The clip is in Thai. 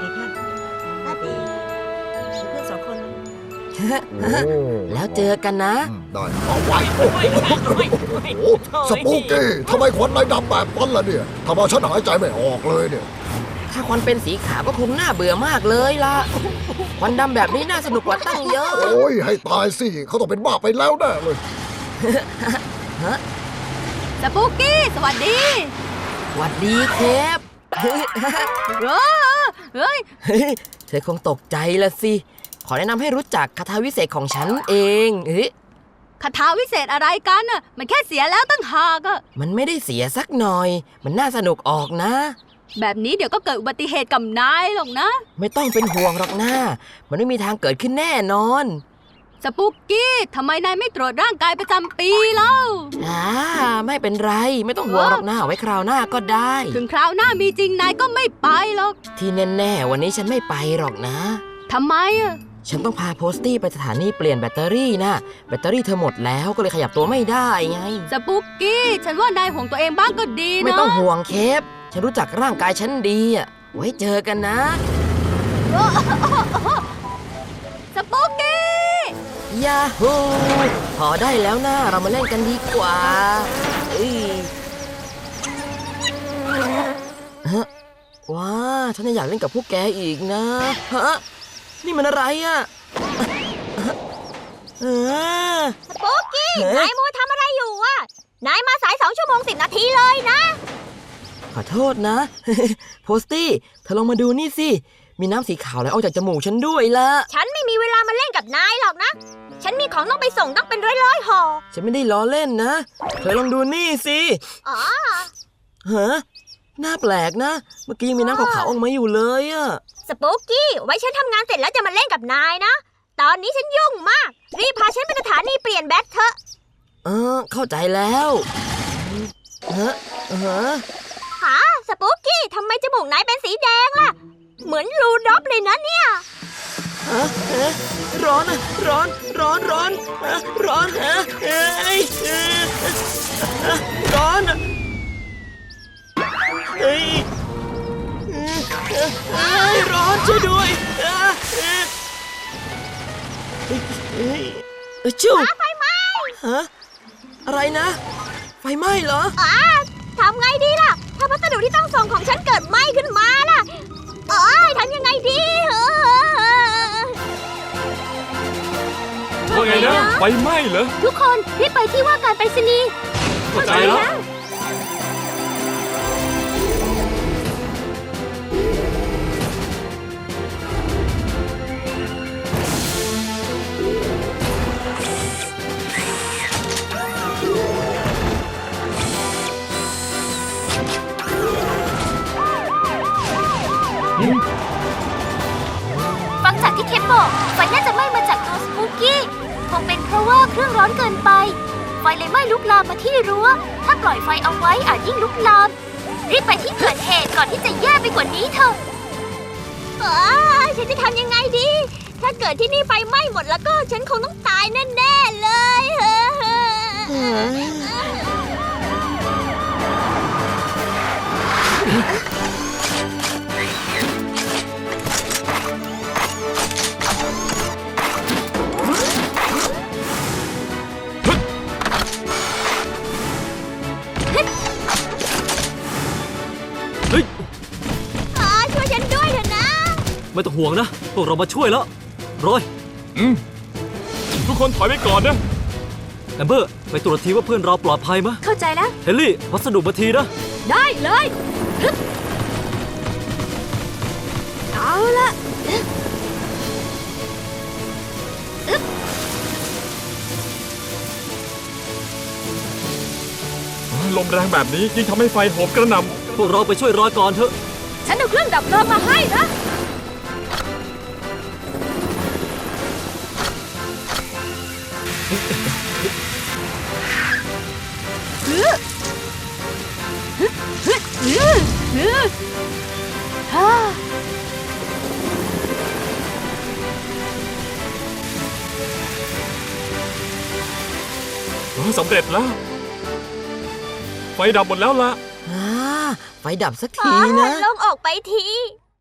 ดีเพื่อนสวัสดีเพื่อนสองคนแล้วเจอกันนะอืมได้เอาไว้โอ้โหโอ้โหสปูกี้ทำไมควันนายดำแบบนั้นล่ะเนี่ยทำเอาฉันหายใจไม่ออกเลยเนี่ย ถ้าควันเป็นสีขาวก็คงน่าเบื่อมากเลยล่ะควันดำแบบนี้น่าสนุกกว่าตั้งเยอะ โอ้ยให้ตายสิเขาต้องเป็นบ้าไปแล้วแน่เลยสปูกกี้ สวัสดีหวัดดีเคป เออเฮ้ยเฮ้ย เธอคงตกใจละสิ ขอแนะนำให้รู้จักคาถาวิเศษของฉันเองเฮ้ยคาถาวิเศษอะไรกันน่ะ มันแค่เสียแล้วตั้งหากอะมันไม่ได้เสียสักหน่อย มันน่าสนุกออกนะ แบบนี้เดี๋ยวก็เกิดอุบัติเหตุกับนายหรอกนะ ไม่ต้องเป็นห่วงหรอกนะมันไม่มีทางเกิดขึ้นแน่นอน สปูกกี้ทำไมนายไม่ตรวจร่างกายประจำปีเล่าอ่าไม่เป็นไร ไม่ต้องห่วงหรอกนะไว้คราวหน้าก็ได้ ถึงคราวหน้ามีจริงนายก็ไม่ไปหรอก ที่แน่ๆวันนี้ฉันไม่ไปหรอกนะทำไมอะฉันต้องพาโพสตี้ไปสถานีเปลี่ยนแบตเตอรี่นะแบตเตอรี่เธอหมดแล้วก็เลยขยับตัวไม่ได้ไงสปูกกี้ฉันว่านายห่วงตัวเองบ้างก็ดีนะไม่ต้องห่วงเคปฉันรู้จักร่างกายฉันดีอะไว้เจอกันนะสปูกกี้ ยาฮูพอได้แล้วนะเรามาเล่นกันดีกว่าเอ้ยฮะว้าฉันยังอยากเล่นกับพวกแกอีกนะฮะนี่มันอะไรอะเออโป๊กกี้เอ๊ะนายมัวทำอะไรอยู่วะนายมาสายสองชั่วโมงสิบนาทีเลยนะ ขอโทษนะ โพสตี้เธอลองมาดูนี่สิ มีน้ำสีขาวไหลออกจากจมูกฉันด้วยละ ฉันไม่มีเวลามาเล่นกับนายหรอกนะ ฉันมีของต้องไปส่งต้องเป็นร้อยๆห่อ ฉันไม่ได้ล้อเล่นนะ เธอลองดูนี่สิอ๋อฮะน่าแปลกนะ เมื่อกี้ยังมีน้ำขาวๆออกมาอยู่เลยอะสโป๊กกี้ ไว้ฉันทำงานเสร็จแล้วจะมาเล่นกับนายนะ ตอนนี้ฉันยุ่งมาก รีบพาฉันไปสถานีเปลี่ยนแบตเถอะ เออ เข้าใจแล้วฮะฮะหาสโป๊กกี้ทำไมจมูกนายเป็นสีแดงล่ะ เหมือนรูดอฟเลยนะเนี่ยฮะฮะร้อนอะร้อน ร้อน ร้อนฮะร้อนฮะเอ้ยเอ้ยฮะร้อนอะเอ้ยเอ้ยเอ้ยร้อนช่วยด้วยอะเอ้ยเอ้ยเอ้ยเอ้ยชิวไฟไหม้ฮะอะไรนะ ไฟไหม้เหรออ้าทำไงดีล่ะ ถ้าพัสดุที่ต้องส่งของฉันเกิดไหม้ขึ้นมาล่ะ เอ้ยทำยังไงดีเออว่าไงนะไฟไหม้เหรอ ทุกคนรีบไปที่ว่าการไปรษณีย์เข้าใจแล้ว จากที่เคปบอกไฟน่าจะไหม้มาจากตัวสปูกี้คงเป็นเพราะว่าเครื่องร้อนเกินไป ไฟเลยไหม้ลุกลามมาที่รั้ว ถ้าปล่อยไฟเอาไว้อาจยิ่งลุกลาม รีบไปที่เกิดเหตุก่อนที่จะแย่ไปกว่านี้เถอะฉันจะทำยังไงดี ถ้าเกิดที่นี่ไฟไหม้หมดแล้วก็ฉันคงต้องตายแน่ๆเลย ไม่ต้องห่วงนะ พวกเรามาช่วยแล้วโรยอืมทุกคนถอยไปก่อนนะ แอมเบอร์ ไปตรวจทีว่าเพื่อนเราปลอดภัยไหมเข้าใจแล้ว เฮลลี่ วัสดุมาทีนะ ได้เลยเอาละลมแรงแบบนี้ยิ่งทำให้ไฟโหมกระหน่พวกเราไปช่วยรอยก่อนเถอะ ฉันเอาเครื่องดับเพลิงมาให้นะ สำเร็จแล้ว ไฟดับหมดแล้วล่ะ อ่าไฟดับสักทีนะ ลงออกไปที